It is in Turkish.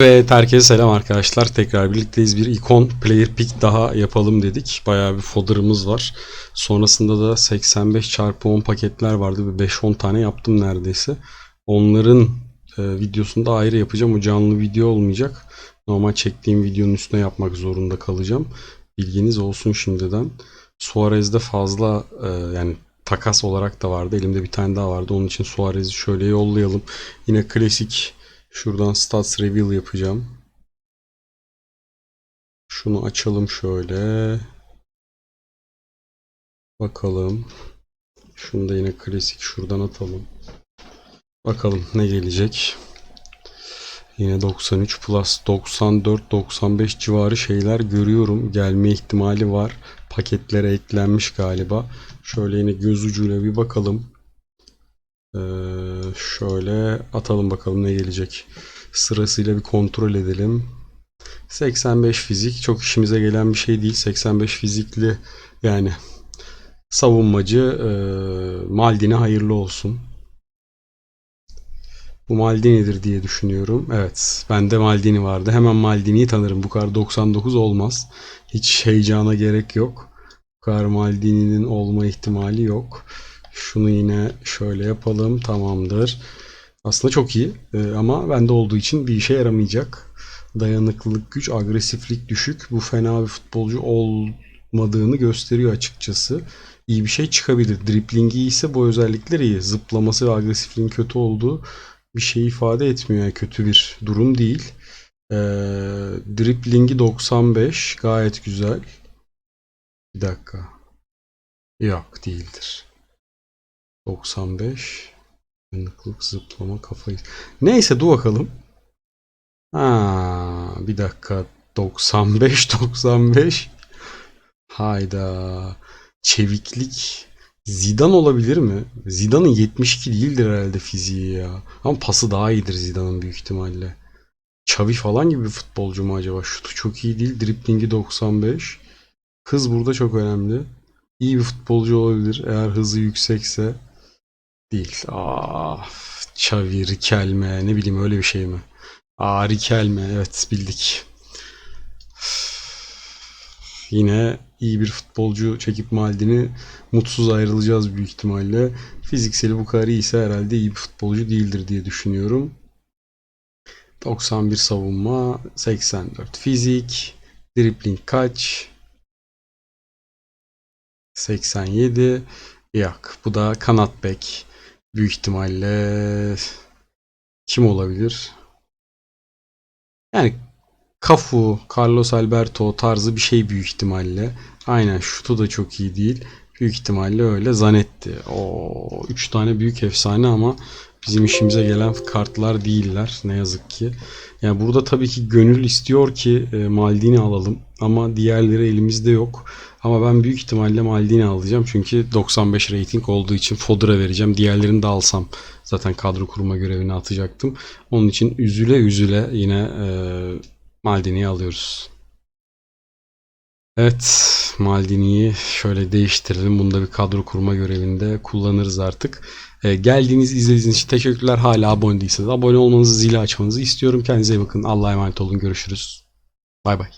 Evet herkese selam arkadaşlar. Tekrar birlikteyiz. Bir ikon player pick daha yapalım dedik. Bayağı bir fodder'ımız var. Sonrasında da 85 çarpı 10 paketler vardı. Bir 5-10 tane yaptım neredeyse. Onların e, videosunu da ayrı yapacağım. O canlı video olmayacak. Normal çektiğim videonun üstüne yapmak zorunda kalacağım. Bilginiz olsun şimdiden. Suarez'de fazla e, yani takas olarak da vardı. Elimde bir tane daha vardı. Onun için Suarez'i şöyle yollayalım. Yine klasik Şuradan stats reveal yapacağım. Şunu açalım şöyle. Bakalım. Şunu da yine klasik şuradan atalım. Bakalım ne gelecek. Yine 93 plus 94 95 civarı şeyler görüyorum. Gelme ihtimali var. Paketlere eklenmiş galiba. Şöyle yine göz ucuyla bir bakalım. Ee, şöyle atalım bakalım ne gelecek. Sırasıyla bir kontrol edelim. 85 fizik çok işimize gelen bir şey değil. 85 fizikli yani savunmacı e, Maldini hayırlı olsun. Bu Maldini'dir diye düşünüyorum. Evet, bende Maldini vardı. Hemen Maldini'yi tanırım. Bu kadar 99 olmaz. Hiç heyecana gerek yok. Bu kadar Maldini'nin olma ihtimali yok. Şunu yine şöyle yapalım. Tamamdır. Aslında çok iyi Ee, ama bende olduğu için bir işe yaramayacak. Dayanıklılık güç, agresiflik düşük. Bu fena bir futbolcu olmadığını gösteriyor açıkçası. İyi bir şey çıkabilir. Driplingi ise bu özellikler iyi. Zıplaması ve agresifliğin kötü olduğu bir şey ifade etmiyor. Yani kötü bir durum değil. Ee, driplingi 95 gayet güzel. Bir dakika. Yok değildir. 95 Dayanıklılık, zıplama, kafayı. Neyse dur bakalım. Ha, bir dakika. 95 95. Hayda. Çeviklik. Zidane olabilir mi? Zidane'ın 72 değildir herhalde fiziği ya. Ama pası daha iyidir Zidane'ın büyük ihtimalle. Xavi falan gibi bir futbolcu mu acaba? Şutu çok iyi değil. Driplingi 95. Hız burada çok önemli. İyi bir futbolcu olabilir eğer hızı yüksekse. Değil. Ah, Xavi, Riquelme ne bileyim öyle bir şey mi? Aa Riquelme evet bildik. Yine iyi bir futbolcu çekip Maldini mutsuz ayrılacağız büyük ihtimalle. Fizikseli bu kadar iyiyse herhalde iyi bir futbolcu değildir diye düşünüyorum. 91 savunma, 84 fizik, dribbling kaç? 87. Yok, bu da kanat bek. Büyük ihtimalle kim olabilir? Yani Cafu, Carlos Alberto tarzı bir şey büyük ihtimalle. Aynen şutu da çok iyi değil. Büyük ihtimalle öyle Zanetti. O 3 tane büyük efsane ama bizim işimize gelen kartlar değiller ne yazık ki. Yani burada tabii ki gönül istiyor ki e, Maldini alalım ama diğerleri elimizde yok. Ama ben büyük ihtimalle Maldini alacağım çünkü 95 rating olduğu için Fodor'a vereceğim. Diğerlerini de alsam zaten kadro kurma görevini atacaktım. Onun için üzüle üzüle yine e, Maldini'yi alıyoruz. Evet, Maldini'yi şöyle değiştirelim. Bunda bir kadro kurma görevinde kullanırız artık. Ee, geldiğiniz, izlediğiniz için teşekkürler. Hala abone değilseniz abone olmanızı, zili açmanızı istiyorum. Kendinize iyi bakın. Allah'a emanet olun. Görüşürüz. Bay bay.